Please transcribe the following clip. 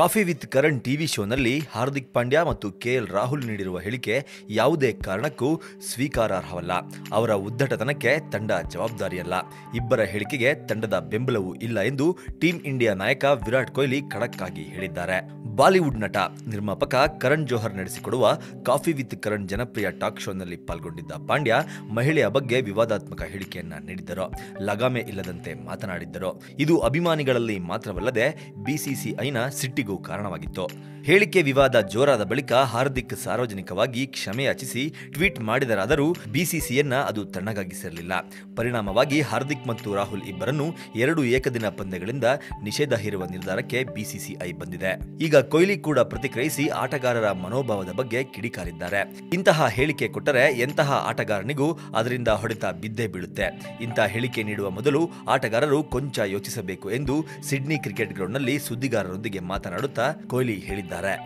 Coffee with Karan TV ಶೋನಲ್ಲಿ ಹಾರ್ದಿಕ್ ಪಾಂಡ್ಯ ಮತ್ತು K L Rahul ನೀಡಿರುವ ಹೇಳಿಕೆ ಯಾವುದೇ ಕಾರಣಕ್ಕೂ ಸ್ವೀಕಾರಾರ್ಹವಲ್ಲ. ಅವರ ಉದ್ದಟತನಕ್ಕೆ ತಂಡ ಜವಾಬ್ದಾರಿಯಲ್ಲ. ಇಬ್ಬರ ಹೇಳಿಕೆಗೆ ತಂಡದ ಬೆಂಬಲವೂ ಇಲ್ಲ ಎಂದು ಟೀಂ ಇಂಡಿಯಾ ನಾಯಕ ವಿರಾಟ್ ಕೊಹ್ಲಿ ಖಡಕ್ ಆಗಿ ಹೇಳಿದ್ದಾರೆ. ಬಾಲಿವುಡ್ ನಟ ನಿರ್ಮಾಪಕ ಕರಣ್ ಜೋಹರ್ ನಡೆಸಿಕೊಡುವ ಕಾಫಿ ವಿತ್ ಕರಣ್ ಜನಪ್ರಿಯ ಟಾಕ್ ಶೋನಲ್ಲಿ ಪಾಲ್ಗೊಂಡಿದ್ದ ಪಾಂಡ್ಯ ಮಹಿಳೆಯ ಬಗ್ಗೆ ವಿವಾದಾತ್ಮಕ ಹೇಳಿಕೆಯನ್ನ ನೀಡಿದ್ದರು. ಲಗಾಮೆ ಇಲ್ಲದಂತೆ ಮಾತನಾಡಿದ್ದರು. ಇದು ಅಭಿಮಾನಿಗಳಲ್ಲಿ ಮಾತ್ರವಲ್ಲದೆ ಬಿಸಿಸಿಐನ ಸಿಟ್ಟಿಗೂ ಕಾರಣವಾಗಿತ್ತು. ಹೇಳಿಕೆ ವಿವಾದ ಜೋರಾದ ಬಳಿಕ ಹಾರ್ದಿಕ್ ಸಾರ್ವಜನಿಕವಾಗಿ ಕ್ಷಮೆ ಯಾಚಿಸಿ ಟ್ವೀಟ್ ಮಾಡಿದರಾದರೂ ಬಿಸಿಸಿಯನ್ನ ಅದು ತಣ್ಣಗಾಗಿಸಿರಲಿಲ್ಲ. ಪರಿಣಾಮವಾಗಿ ಹಾರ್ದಿಕ್ ಮತ್ತು ರಾಹುಲ್ ಇಬ್ಬರನ್ನು ಎರಡು ಏಕದಿನ ಪಂದ್ಯಗಳಿಂದ ನಿಷೇಧ ಹೇರುವ ನಿರ್ಧಾರಕ್ಕೆ ಬಿಸಿಸಿಐ ಬಂದಿದೆ. ಈಗ ಕೊಹ್ಲಿ ಕೂಡ ಪ್ರತಿಕ್ರಿಯಿಸಿ ಆಟಗಾರರ ಮನೋಭಾವದ ಬಗ್ಗೆ ಕಿಡಿಕಾರಿದ್ದಾರೆ. ಇಂತಹ ಹೇಳಿಕೆ ಕೊಟ್ಟರೆ ಎಂತಹ ಆಟಗಾರನಿಗೂ ಅದರಿಂದ ಹೊಡೆತ ಬಿದ್ದೇ ಬೀಳುತ್ತೆ. ಇಂತಹ ಹೇಳಿಕೆ ನೀಡುವ ಮೊದಲು ಆಟಗಾರರು ಕೊಂಚ ಯೋಚಿಸಬೇಕು ಎಂದು ಸಿಡ್ನಿ ಕ್ರಿಕೆಟ್ ಗ್ರೌಂಡ್ನಲ್ಲಿ ಸುದ್ದಿಗಾರರೊಂದಿಗೆ ಮಾತನಾಡುತ್ತಾ ಕೊಹ್ಲಿ ಹೇಳಿದ್ದಾರೆ. 誰？